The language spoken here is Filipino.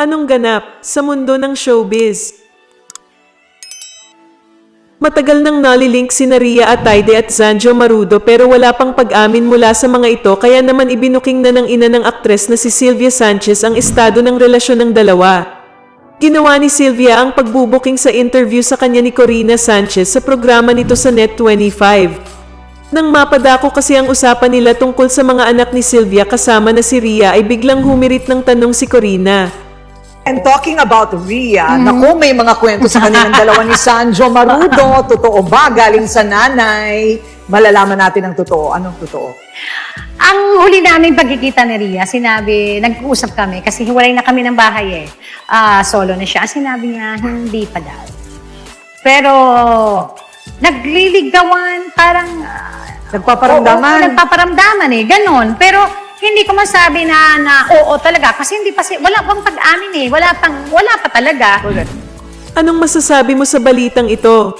Anong ganap sa mundo ng showbiz? Matagal nang nalilink si Naria Ataide at Zanjo Marudo pero wala pang pag-amin mula sa mga ito kaya naman ibinuking na ng ina ng aktres na si Sylvia Sanchez ang estado ng relasyon ng dalawa. Ginawa ni Sylvia ang pagbubuking sa interview sa kanya ni Corina Sanchez sa programa nito sa Net25. Nang mapadako kasi ang usapan nila tungkol sa mga anak ni Sylvia kasama na si Ria ay biglang humirit ng tanong si Corina. And talking about Ria, naku, may mga kwento sa kanilang dalawa ni Sanjo Marudo. Totoo ba? Galing sa nanay. Malalaman natin ang totoo. Anong totoo? Ang huli namin pagkikita ni Ria, sinabi, nag-uusap kami kasi hiwalay na kami ng bahay eh. Ah, solo na siya. Sinabi niya, hindi pa daw. Pero, nagliligawan, parang... ah, Nagpaparamdaman. Oo, nagpaparamdaman eh, ganon. Pero, hindi ko masabi na, na oo talaga. Kasi hindi pa, si, wala pang pag-amin eh. Wala, pang, wala pa talaga. Anong masasabi mo sa balitang ito?